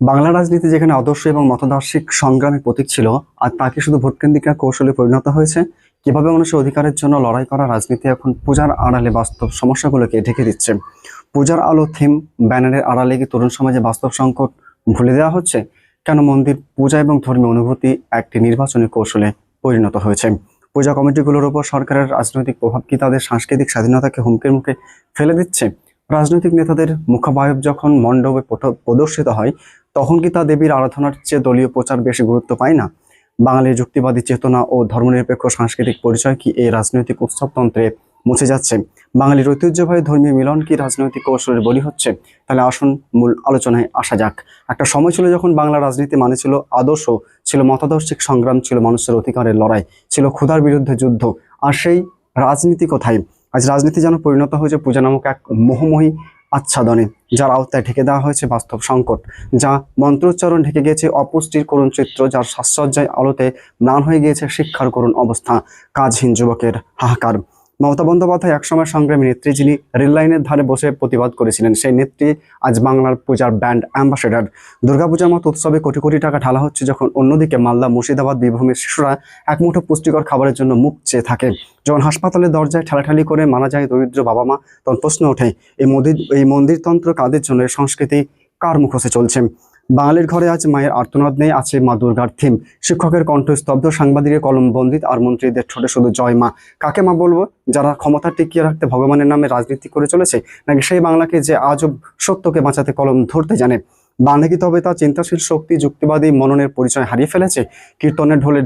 বাংলা রাজনীতি যেখানে আদর্শ এবং মতদার্শিক সংগ্রামের প্রতীক ছিল, আর তাকে শুধু ভোটকেন্দ্রিকা কৌশলে পরিণত হয়েছে, কীভাবে মানুষের অধিকারের জন্য লড়াই করা রাজনীতি এখন পূজার আড়ালে বাস্তব সমস্যাগুলোকে ঢেকে দিচ্ছে? পূজার আলো থিম ব্যানারের আড়ালে কি তরুণ সমাজে বাস্তব সংকট ভুলে দেওয়া হচ্ছে? কেন মন্দির, পূজা এবং ধর্মীয় অনুভূতি একটি নির্বাচনী কৌশলে পরিণত হয়েছে? পূজা কমিটিগুলোর উপর সরকারের রাজনৈতিক প্রভাব কি তাদের সাংস্কৃতিক স্বাধীনতাকে হুমকির মুখে ফেলে দিচ্ছে? রাজনৈতিক নেতাদের মুখাবায়ব যখন মণ্ডপে প্রদর্শিত হয় তখন কি তা দেবীর আরাধনার চেয়ে দলীয় প্রচার বেশি গুরুত্ব পায় না? বাঙালির যুক্তিবাদী চেতনা ও ধর্মনিরপেক্ষ সাংস্কৃতিক পরিচয় কি এই রাজনৈতিক উৎসবতন্ত্রে মুছে যাচ্ছে? বাঙালির ঐতিহ্যবাহী ধর্মীয় মিলন কি রাজনৈতিক কৌশলের বলি হচ্ছে? তাহলে আসুন মূল আলোচনায় আসা যাক। একটা সময় ছিল যখন বাংলা রাজনীতি মানে ছিল আদর্শ, ছিল মতাদর্শিক সংগ্রাম, ছিল মানুষের অধিকারের লড়াই, ছিল ক্ষুধার বিরুদ্ধে যুদ্ধ। আর সেই রাজনীতি কোথায়? আজ রাজনীতি যেন পরিণত হয়েছে পূজা নামক এক মোহময়ী আচ্ছাদনে, যার আওতায় ঢেকে দেওয়া হয়েছে বাস্তব সংকট, যা মন্ত্রোচ্চারণ ঢেকে গিয়েছে অপুষ্টির করুণ চিত্র, যার সাজসজ্জায় আলোতে ম্লান হয়ে গিয়েছে শিক্ষার করুণ অবস্থা। কাজহীন যুবকের হাহাকার। মমতা বন্দ্যোপাধ্যায় একসময় সংগ্রামী নেত্রী যিনি রেল লাইনের ধারে বসে প্রতিবাদ করেছিলেন, সেই নেত্রী আজ বাংলার পূজার ব্যান্ড অ্যাম্বাসেডার। দুর্গাপূজার মতো উৎসবে কোটি কোটি টাকা ঢালা হচ্ছে যখন অন্যদিকে মালদা, মুর্শিদাবাদ বীরভূমের শিশুরা এক মুঠো পুষ্টিকর খাবারের জন্য মুখ চেয়ে থাকে। যখন হাসপাতালের দরজায় ঠেলাঠালি করে মারা যায় দরিদ্র বাবা মা তখন প্রশ্ন ওঠে, এই মন্দির, এই মন্দিরতন্ত্র কাদের জন্য সংস্কৃতি কার মুখোশে চলছে? বাঙালির ঘরে আজ মায়ের আর্তনাদ নেই, আছে মা দুর্গার থিম। শিক্ষকের কণ্ঠ স্তব্ধ, সাংবাদিকের কলম বন্দিত, আর মন্ত্রীদের ছোটে শুধু জয় মা। কাকে মা বলব? যারা ক্ষমতা টিকিয়ে রাখতে ভগবানের নামে রাজনীতি করে চলেছে, নাকি সেই বাংলাকে যে আজও সত্যকে বাঁচাতে কলম ধরতে জানে? বাংলা কি তবে তা চিন্তাশীল শক্তি, যুক্তিবাদী মননের পরিচয় হারিয়ে ফেলেছে? কীর্তনের ঢোলে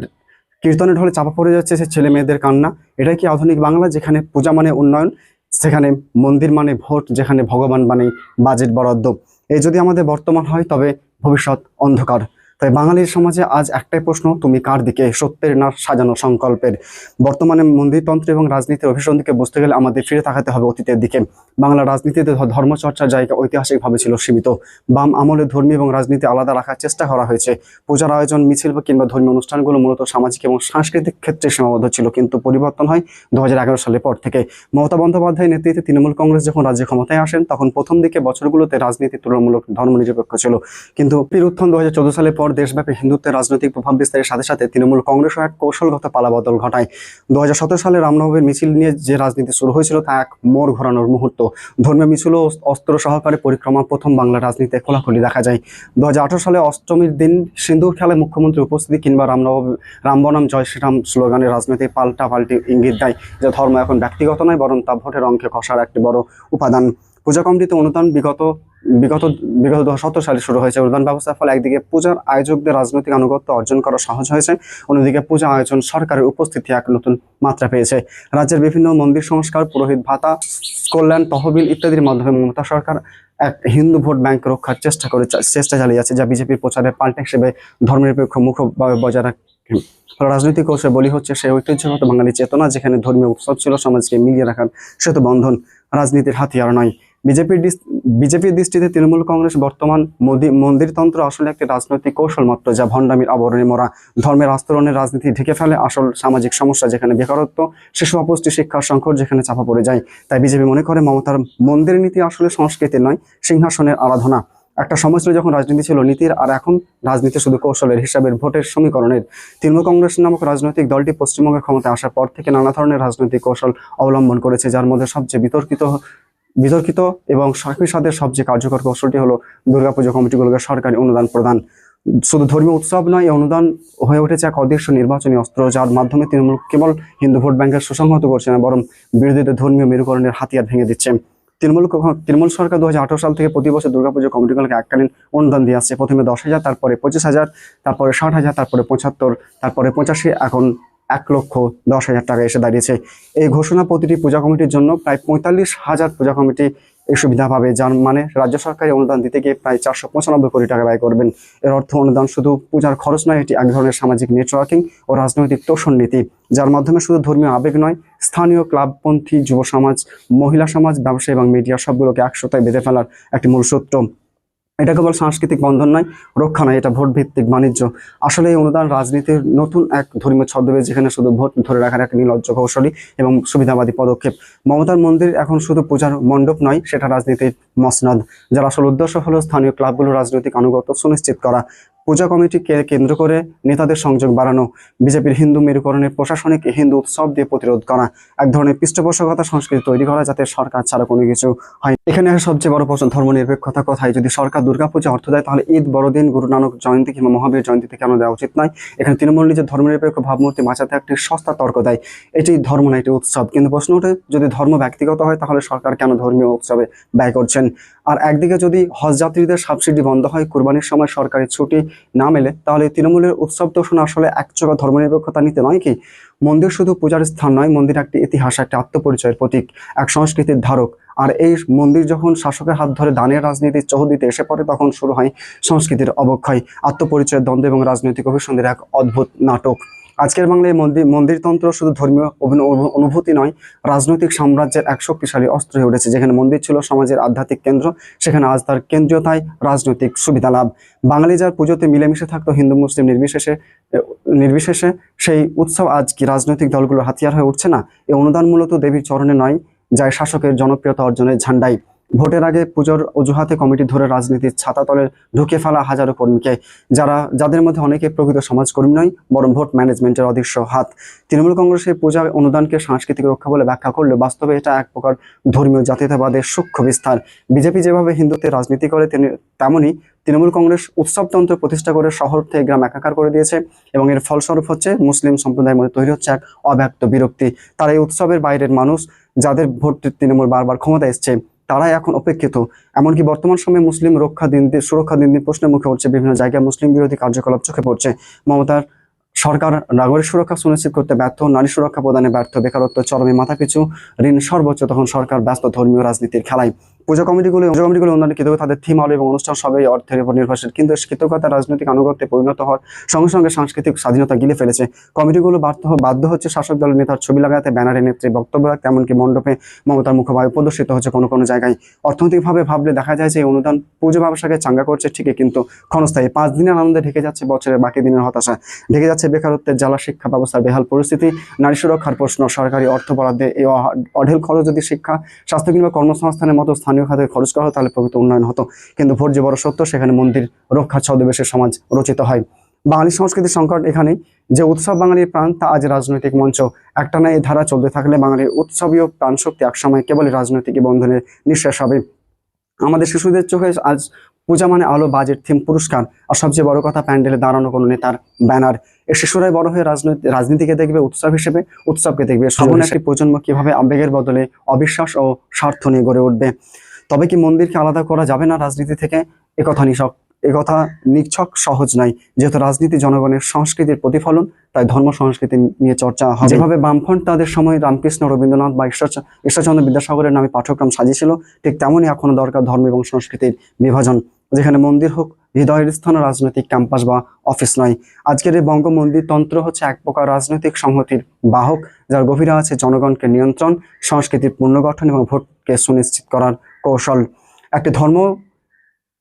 কীর্তনের ঢোলে চাপা পড়ে যাচ্ছে সে ছেলে মেয়েদের কান্না। এটাই কি আধুনিক বাংলা, যেখানে পূজা মানে উন্নয়ন, সেখানে মন্দির মানে ভোট, যেখানে ভগবান মানে বাজেট বরাদ্দ? এই যদি আমাদের বর্তমান হয়, তবে ভবিষ্যৎ অন্ধকার। তাই বাঙালির সমাজে আজ একটাই প্রশ্ন, তুমি কার দিকে? সত্যের না সাজানো সংকল্পের? বর্তমানে মন্দিরতন্ত্র এবং রাজনীতির অভিসন্ধিকে বুঝতে গেলে আমাদের ফিরে তাকাতে হবে অতীতের দিকে। বাংলা রাজনীতিতে ধর্মচর্চার জায়গা ঐতিহাসিকভাবে ছিল সীমিত। বাম আমলে ধর্মী এবং রাজনীতি আলাদা রাখার চেষ্টা করা হয়েছে। পূজার আয়োজন, মিছিল কিংবা ধর্মীয় অনুষ্ঠানগুলো মূলত সামাজিক এবং সাংস্কৃতিক ক্ষেত্রে সীমাবদ্ধ ছিল, কিন্তু পরিবর্তন হয় দু হাজার এগারো সালের পর থেকে। মমতা বন্দ্যোপাধ্যায়ের নেতৃত্বে তৃণমূল কংগ্রেস যখন রাজ্যে ক্ষমতায় আসেন, তখন প্রথম দিকে বছরগুলোতে রাজনীতি তুলনামূলক ধর্মনিরপেক্ষ ছিল। কিন্তু ফির উত্থান দু সালের পর দেশব্যাপী হিন্দুত্বের রাজনৈতিক প্রভাব বিস্তারের সাথে সাথে তৃণমূল কংগ্রেসও এক কৌশলগত পালাবদল ঘটায়। দু হাজার সতের সালে রামনবমীর মিছিল নিয়ে যে রাজনীতি শুরু হয়েছিল, তা এক মোড় ঘোরানোর মুহূর্ত। ধর্মীয় মিছিল ও অস্ত্র সহকারে পরিক্রমা প্রথম বাংলা রাজনীতিতে খোলাখুলি দেখা যায়। দু হাজার আঠারো সালে অষ্টমীর দিন সিন্দুর খেলায় মুখ্যমন্ত্রী উপস্থিতি কিংবা রামনবমী রাম বনাম জয় শ্রীরাম স্লোগানের রাজনীতি পাল্টা পাল্টি ইঙ্গিত দেয়। যে ধর্ম এখন ব্যক্তিগত নয়, বরং তা ভোটের অঙ্কে কষার একটি বড় উপাদান। পূজা কমিটিতে অনুদান বিগত বিগত বিগত দু সতেরো সালে শুরু হয়েছে অনুদান ব্যবস্থার ফলে একদিকে পূজার আয়োজকদের রাজনৈতিক আনুগত্য অর্জন করা সহজ হয়েছে, অন্যদিকে পূজা আয়োজন সরকারের উপস্থিতি এক নতুন মাত্রা পেয়েছে। রাজ্যের বিভিন্ন মন্দির সংস্কার, পুরোহিত ভাতা, কল্যাণ, তহবিল ইত্যাদির মাধ্যমে মমতা সরকার এক হিন্দু ভোট ব্যাংক রক্ষার চেষ্টা করে, চেষ্টা চালিয়ে যাচ্ছে, যা বিজেপির প্রচারের পাল্টা হিসেবে ধর্মনিরপেক্ষ মুখ বজায় রাখে। রাজনৈতিক কৌশল বলি হচ্ছে সেই ঐতিহ্যগত বাঙালি চেতনা, যেখানে ধর্মীয় উৎসব ছিল সমাজকে মিলিয়ে রাখার সেতু বন্ধন, রাজনীতির হাতিয়ার নয়। বিজেপির বিজেপির দৃষ্টিতে তৃণমূল কংগ্রেস বর্তমান মন্দিরতন্ত্র আসলে একটি রাজনৈতিক কৌশল মাত্র যা ভণ্ডামির আবরণে মরা। ধর্মের আস্তরণের রাজনীতি ঢেকে ফেলে আসল সামাজিক সমস্যা যেখানে বেকারত্ব, শিশু অপুষ্টি শিক্ষার সংকট যেখানে চাপা পড়ে যায়। তাই বিজেপি মনে করে মমতার মন্দির নীতি আসলে সংস্কৃতি নয়, সিংহাসনের আরাধনা। একটা সময় ছিল যখন রাজনীতি ছিল নীতির, আর এখন রাজনীতি শুধু কৌশলের হিসাবের ভোটের সমীকরণের। তৃণমূল কংগ্রেস নামক রাজনৈতিক দলটি পশ্চিমবঙ্গের ক্ষমতায় আসার পর থেকে নানা ধরনের রাজনৈতিক কৌশল অবলম্বন করেছে, যার মধ্যে সবচেয়ে বিতর্কিত বিতর্কিত এবং একই সাথে সবচেয়ে কার্যকর কৌশলটি হলো দুর্গাপুজো কমিটিগুলোকে সরকারি অনুদান প্রদান। শুধু ধর্মীয় উৎসব নয়, এই অনুদান হয়ে উঠেছে এক অদৃশ্য নির্বাচনী অস্ত্র, যার মাধ্যমে তৃণমূল কেবল হিন্দু ভোট ব্যাংকের সুসংহত করছে না, বরং বিরোধীদের ধর্মীয় মেরুকরণের হাতিয়ার ভেঙে দিচ্ছে। তৃণমূল তৃণমূল সরকার দু হাজার আঠেরো সাল থেকে প্রতি বছর দুর্গাপুজো কমিটিগুলোকে এককালীন অনুদান দিয়ে আসছে। প্রথমে দশ হাজার, তারপরে পঁচিশ হাজার, তারপরে ষাট হাজার, তারপরে পঁচাত্তর, তারপরে পঁচাশি, এখন এক লক্ষ দশ হাজার টাকা এসে দাঁড়িয়েছে। এই ঘোষণা প্রতিটি পূজা কমিটির জন্য প্রায় পঁয়তাল্লিশ হাজার পূজা কমিটি এই সুবিধা পাবে, যার মানে রাজ্য সরকারি অনুদান দিতে গিয়ে প্রায় চারশো পঁচানব্বই কোটি টাকা ব্যয় করবেন। এর অর্থ অনুদান শুধু পূজার খরচ নয়, এটি এক ধরনের সামাজিক নেটওয়ার্কিং ও রাজনৈতিক তোষণ নীতি, যার মাধ্যমে শুধু ধর্মীয় আবেগ নয়, স্থানীয় ক্লাবপন্থী, যুব সমাজ, মহিলা সমাজ ব্যবসা এবং মিডিয়া সবগুলোকে একসাথে বেঁধে ফেলার একটি মূল সূত্র। এটা কেবল সাংস্কৃতিক বন্ধন নয়, রক্ষা নয়, এটা ভোট ভিত্তিক বাণিজ্য। আসলে এই অনুদান রাজনীতির নতুন এক ধর্মীয় ছদ্মবেশ যেখানে শুধু ভোট ধরে রাখার এক নির্লজ্জ কৌশলী এবং সুবিধাবাদী পদক্ষেপ। মমতার মন্দির এখন শুধু পূজার মণ্ডপ নয়, সেটা রাজনীতির মসনদ, যার আসল উদ্দেশ্য হলো স্থানীয় ক্লাবগুলো রাজনৈতিক আনুগত্য সুনিশ্চিত করা। পূজা কমিটিকে কেন্দ্র করে নেতাদের সংযোগ বাড়ানো, বিজেপির হিন্দু মেরুকরণের প্রশাসনিক হিন্দু উৎসব দিয়ে প্রতিরোধ করা, এক ধরনের পৃষ্ঠপোষকতা সংস্কৃতি তৈরি করা যাতে সরকার ছাড়া কোনো কিছু হয় এখানে সবচেয়ে বড় প্রশ্ন ধর্ম নিরপেক্ষতা কথায় যদি সরকার দুর্গাপূজা অর্থ দেয়, তাহলে ঈদ, বড়দিন, গুরু নানক জয়ন্তী কিংবা মহাবীর জয়ন্তীতে কেন দেওয়া উচিত নয়। এখানে তৃণমূল নিজের ধর্মনিরপেক্ষ ভাবমূর্তি বাঁচাতে একটি সস্তা তর্ক দেয়। এটি ধর্ম না, এটি উৎসব। কিন্তু প্রশ্ন ওঠে, যদি ধর্ম ব্যক্তিগত হয়, তাহলে সরকার কেন ধর্মীয় উৎসবে ব্যয় করছেন? আর একদিকে যদি হজ যাত্রীদের সাবসিডি বন্ধ হয়, কোরবানির সময় সরকারি ছুটি না মেলে, তাহলে তৃণমূলের উৎসব দর্শন আসলে একচোখা ধর্মনিরপেক্ষতা নিতে নয় কি? মন্দির শুধু পূজার স্থান নয়, মন্দির একটি ইতিহাস, একটি আত্মপরিচয়ের প্রতীক, এক সংস্কৃতির ধারক। আর এই মন্দির যখন শাসকের হাত ধরে দানের রাজনীতির চৌহদিতে এসে পড়ে, তখন শুরু হয় সংস্কৃতির অবক্ষয়, আত্মপরিচয়ের দ্বন্দ্ব এবং রাজনৈতিক অভিসন্ধির এক অদ্ভুত নাটক। আজকের বাংলায় মন্দির, মন্দিরতন্ত্র শুধু ধর্মীয় অনুভূতি নয়, রাজনৈতিক সাম্রাজ্যের এক শক্তিশালী অস্ত্র হয়ে উঠেছে। যেখানে মন্দির ছিল সমাজের আধ্যাত্মিক কেন্দ্র, সেখানে আজ তার কেন্দ্রীয়তায় রাজনৈতিক সুবিধা লাভ। বাঙালি যার পুজোতে মিলেমিশে থাকতো হিন্দু, মুসলিম নির্বিশেষে নির্বিশেষে, সেই উৎসব আজ কি রাজনৈতিক দলগুলোর হাতিয়ার হয়ে উঠছে না? এই অনুদান মূলত দেবীর চরণে নয়, যায় শাসকের জনপ্রিয়তা অর্জনের ঝান্ডাই। ভোটের আগে পুজোর অজুহাতে কমিটি ধরে রাজনীতির ছাতাতলে ঢুকে ফেলা হাজারো কর্মীকে। যারা, যাদের মধ্যে অনেকে প্রকৃত সমাজকর্মী নয়, বরং ভোট ম্যানেজমেন্টের অদৃশ্য হাত। তৃণমূল কংগ্রেসের পূজা অনুদানকে সাংস্কৃতিক রক্ষা বলে ব্যাখ্যা করলে বাস্তবে এটা এক প্রকার ধর্মীয় জাতীয়তাবাদের সূক্ষ্ম বিস্তার। বিজেপি যেভাবে হিন্দুতে রাজনীতি করে, তেমনি- তৃণমূল কংগ্রেস উৎসবতন্ত্র প্রতিষ্ঠা করে শহর থেকে গ্রাম একাকার করে দিয়েছে এবং এর ফলস্বরূপ হচ্ছে মুসলিম সম্প্রদায়ের মধ্যে তৈরি হচ্ছে এক অব্যক্ত বিরক্তি। তারা এই উৎসবের বাইরের মানুষ, যাদের ভোট তৃণমূল বারবার ক্ষমতা এসছে তারাই এখন অপেক্ষিত। এমনকি বর্তমান সময়ে মুসলিম রক্ষা দিন দিন সুরক্ষা দিন দিন প্রশ্নের মুখে উঠছে, বিভিন্ন জায়গায় মুসলিম বিরোধী কার্যকলাপ চোখে পড়ছে। মমতার সরকার নাগরিক সুরক্ষা সুনিশ্চিত করতে ব্যর্থ, নারী সুরক্ষা প্রদানে ব্যর্থ, বেকারত্ব চরমে মাথা পিছু ঋণ সর্বোচ্চ, তখন সরকার ব্যস্ত ধর্মীয় রাজনীতির খেলায়। পুজো কমিটিগুলো পুজো কমিটিগুলো অন্যান্য কৃতজ্ঞ তাদের থিম আলো এবং অনুষ্ঠান সবই অর্থের উপর নির্ভরশীল। কিন্তু কৃতজ্ঞতা রাজনৈতিক আনুগত্যে পরিণত হওয়ার সঙ্গে সঙ্গে সাংস্কৃতিক স্বাধীনতা গিলে ফেলেছে। কমিটিগুলো বাধ্য হচ্ছে শাসক দলের নেতার ছবি লাগাতে, ব্যানারে নেত্রী বক্তব্য রাখতে, এমনকি মণ্ডপে মমতার মুখবায়ু প্রদর্শিত হচ্ছে কোনো কোনো জায়গায়। অর্থনৈতিকভাবে ভাবলে দেখা যায় যে অনুদান পুজো ব্যবসাকে চাঙ্গা করছে ঠিকই, কিন্তু ক্ষণস্থায়ী। পাঁচ দিনের আনন্দে ঢেকে যাচ্ছে বছরের বাকি দিনের হতাশা। ঢেকে যাচ্ছে বেকারত্বের জ্বালা, শিক্ষা ব্যবস্থার বেহাল পরিস্থিতি। নারী সুরক্ষার প্রশ্ন, সরকারি অর্থ বরাদ্দে এই অঢেল খরচ যদি শিক্ষা স্বাস্থ্য কিংবা কর্মসংস্থানের মতো স্থানীয় খাতে খরচ করা হতো তাহলে প্রকৃত উন্নয়ন হতো। কিন্তু ভোট যে বড় সত্য সেখানে মন্দির রক্ষার ছদ্মবেশের সমাজ রচিত হয়। বাঙালি সংস্কৃতির সংকট এখানে যে উৎসব বাঙালির প্রাণ তা আজ রাজনৈতিক মঞ্চ একটানা এই ধারা চলতে থাকলে বাঙালির উৎসবীয় প্রাণশক্তি একসময় কেবলই রাজনৈতিক বন্ধনের নিঃশ্বাস হবে। আমাদের শিশুদের চোখে আজ পূজা মানে আলো বাজেট থিম পুরস্কার আর সবচেয়ে বড় কথা প্যান্ডেলে দাঁড়ানো কোনো নেতার ব্যানার। এই শিশুরাই বড় হয়ে রাজনৈতিক রাজনীতিকে দেখবে উৎসব হিসেবে উৎসবকে দেখবে। সবন একটি প্রজন্ম কীভাবে আবেগের বদলে অবিশ্বাস ও স্বার্থ নিয়ে গড়ে উঠবে? তবে কি মন্দিরকে আলাদা করা যাবে না রাজনীতি থেকে? একথা নিছক একথা নিছক সহজ নয় যেহেতু রাজনীতি জনগণের সংস্কৃতির প্রতিফলন, তাই ধর্ম সংস্কৃতি নিয়ে চর্চা হবে। যেভাবে বামফ্রন্ট তাদের সময় রামকৃষ্ণ, রবীন্দ্রনাথ বা ঈশ্বর ঈশ্বরচন্দ্র বিদ্যাসাগরের নামে পাঠ্যক্রম সাজিয়েছিল, ঠিক তেমনই এখনও দরকার ধর্ম এবং সংস্কৃতির বিভাজন। যেখানে মন্দির হোক, হৃদয়ের স্থান রাজনৈতিক ক্যাম্পাস বা অফিস নয়। আজকের এই বঙ্গ মন্দির তন্ত্র হচ্ছে এক প্রকার রাজনৈতিক সংহতির বাহক, যার গভীরে আছে জনগণকে নিয়ন্ত্রণ, সংস্কৃতির পুনর্গঠন এবং ভোটকে সুনিশ্চিত করার কৌশল, একটি ধর্ম,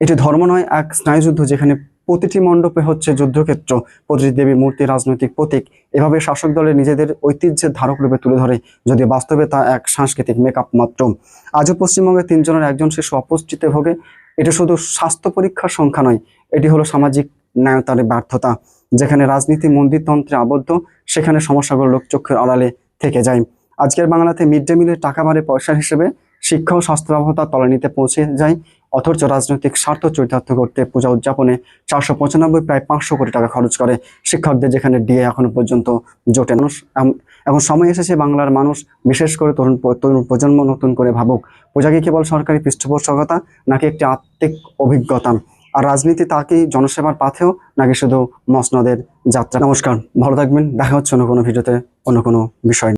এটি ধর্ম নয়, এক স্নায়ুযুদ্ধ যেখানে প্রতিটি মণ্ডপে হচ্ছে যুদ্ধক্ষেত্র, প্রতিটি দেবী, মূর্তি, রাজনৈতিক প্রতীক, এভাবে শাসক দলের নিজেদের ঐতিহ্যের ধারক রূপে তুলে ধরে যদি বাস্তবে তা এক সাংস্কৃতিক মেকআপ মাত্র। আজও পশ্চিমবঙ্গে তিনজনের একজন শিশু অপুষ্টিতে ভোগে, এটি শুধু স্বাস্থ্য পরীক্ষার সংখ্যা নয়, এটি হলো সামাজিক ন্যায়তার ব্যর্থতা, যেখানে রাজনীতি, মন্দিরতন্ত্রে আবদ্ধ, সেখানে সমস্যাগুলো লোকচক্ষুর আড়ালে থেকে যায়। আজকের বাংলাতে মিড ডে মিলের টাকা বাড়ে পয়সা হিসেবে শিক্ষা ও স্বাস্থ্য ব্যবস্থা তলানিতে পৌঁছে যায়। অথচ রাজনৈতিক স্বার্থ চরিতার্থ করতে পূজা উদযাপনে চারশো পঁচানব্বই প্রায় পাঁচশো কোটি টাকা খরচ করে। শিক্ষকদের যেখানে ডিএ এখনও পর্যন্ত জোটে। মানুষ এখন সময় এসেছে বাংলার মানুষ, বিশেষ করে তরুণ তরুণ প্রজন্ম নতুন করে ভাবুক। পূজা কি কেবল সরকারি পৃষ্ঠপোষকতা, নাকি একটি আত্মিক অভিজ্ঞতা? আর রাজনীতি তা কি জনসেবার পাথেও, নাকি শুধু মসনদের যাত্রা? নমস্কার, ভালো থাকবেন। দেখা হচ্ছে অন্য কোনো ভিডিওতে, অন্য কোনো বিষয়।